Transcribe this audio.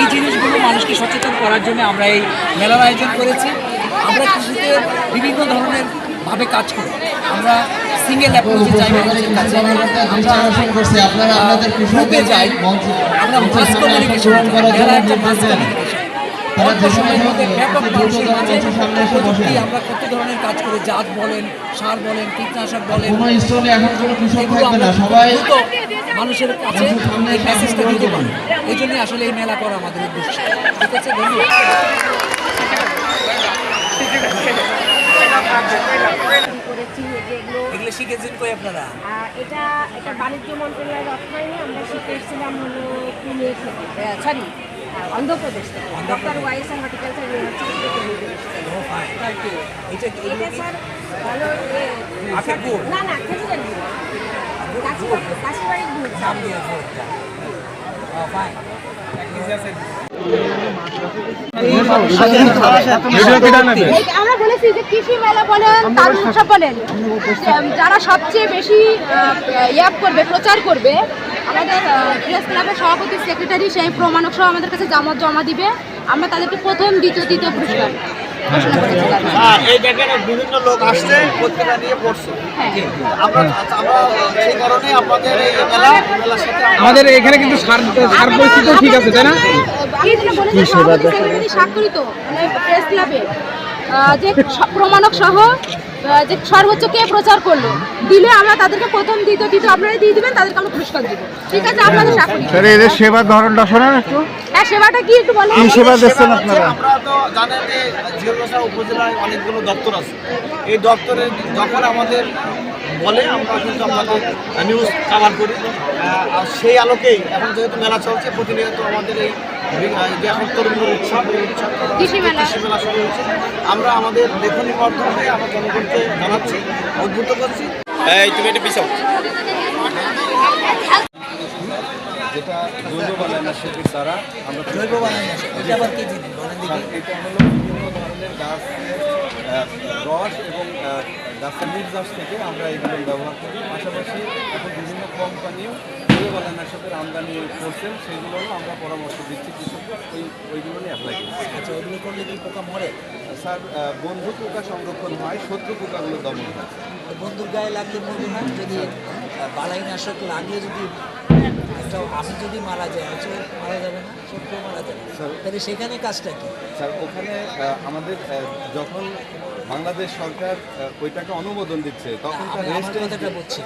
এই জিনিসগুলো মানুষকে সচেতন করার জন্য আমরা এই মেলার আয়োজন করেছি। আমরা কৃষিতে বিভিন্ন ধরনের ভাবে কাজ করি। আমরা সিঙ্গেল অ্যাপ্রোচে যাই মানুষের কাছে আমরা আপনারা গ্রুপে যাই। আমরা মাস কমিউনিকেশন মেলা একটা মাস কমিউনিকেশন অল্প সময়ের মধ্যে ব্যাপক মানুষের মাঝে প্রযুক্তি আমরা কত ধরনের কাজ করি। জাত বলেন সার বলেন কীটনাশক বলেন। এগুলো থাকবে আমরা না সবাই দ্রুত মানুষের কাছে এই মেসেজটা দিতে পারি। এই জন্যই আসলে এই মেলা করা আমাদের উদ্দেশ্য। ঠিক আছে ধন্যবাদ। করেছি যেগুলো এগুলো শিখেছেন কই আপনারা? এটা এটা বাণিজ্য মন্ত্রণালয়ের অর্থায়নে আমরা শিখে এসেছিলাম হলো পুনে থেকে সরি অন্ধ্রপ্রদেশ থেকে doctor Y S and horticulture university থেকে। এটা স্যার? না না খেজুরের আমরা বলেছি যে কৃষি মেলা বলেন তারুণ উৎসব বলেন। যারা সবচেয়ে বেশি ইয়াপ করবে প্রচার করবে আমাদের প্রেস ক্লাবের সভাপতি সেক্রেটারি সেই প্রমাণক সহ আমাদের কাছে জমা জমা দিবে। আমরা তাদেরকে প্রথম দ্বিতীয় তৃতীয় পুরস্কার। এই দেখেন বিভিন্ন লোক আসছে পত্রিকা নিয়ে পড়ছে। হ্যাঁ আমরা আমরা সেই কারণে আপনাদের এই মেলা মেলার সাথে আমাদের এখানে কিন্তু সার সার পরিস্থিতি ঠিক আছে তাই না? স্বাক্ষরিত মানে প্রেস ক্লাবে যে প্রমাণক সহ যে সর্বোচ্চ কে প্রচার করল দিলে আমরা তাদেরকে প্রথম দ্বিতীয় তৃতীয় আপনারা দিয়ে দিবেন তাদেরকে আমরা পুরস্কার দিব। ঠিক আছে আপনাদের স্বাক্ষরিত। সেবার ধরনটা শোনেন একটু। হ্যাঁ সেবাটা কি একটু বলেন? কি সেবা দিচ্ছেন আপনারা? আমরা তো জানেন যে জিয়াগোসা উপজেলায় অনেকগুলো দপ্তর আছে। এই দপ্তরে যখন আমাদের বলে আমরা কিন্তু আমাদের নিউজ কাভার করি। আর সেই আলোকেই এখন যেহেতু মেলা চলছে প্রতিনিয়ত আমাদের এই যে এখন উৎসব এই উৎসব কৃষি মেলা। কৃষি মেলা শুরু হয়েছে। আমরা আমাদের লেখনির মাধ্যমে আমরা জনগণকে জানাচ্ছি উদ্বুদ্ধ করছি। এই তুমি এটা পিছাও। যেটা জৈব বানানাশকের দ্বারা আমরা জৈব আসে এটা আবার কি জিনিস বলেন দেখি। এটা হলো বিভিন্ন ধরনের আহ, রস এবং গাছের নির্যাস থেকে আমরা এগুলো ব্যবহার করি। পাশাপাশি এখন বিভিন্ন কোম্পানিও জৈব বানানাশকের আমদানি করছেন সেগুলোও আমরা পরামর্শ দিচ্ছি কৃষকদের ওই ওইগুলো নিয়ে অ্যাপ্লাই করছি। আচ্ছা ওগুলো করলে কি পোকা মরে? স্যার বন্ধু পোকা সংরক্ষণ হয় শত্রু পোকাগুলো দমন হয়। বন্ধুর গায়ে লাগলে মরবে না যদি বালাই নাশক লাগলে যদি একটা আমি যদি মারা যায় আছে মারা যাবে না শত্রু মারা যাবে স্যার- তাহলে সেখানে কাজটা কি? স্যার ওখানে আমাদের যখন বাংলাদেশ সরকার ওইটাকে অনুমোদন দিচ্ছে তখন তার আমি আমার রেজিস্ট্রেশন কথাটা বলছি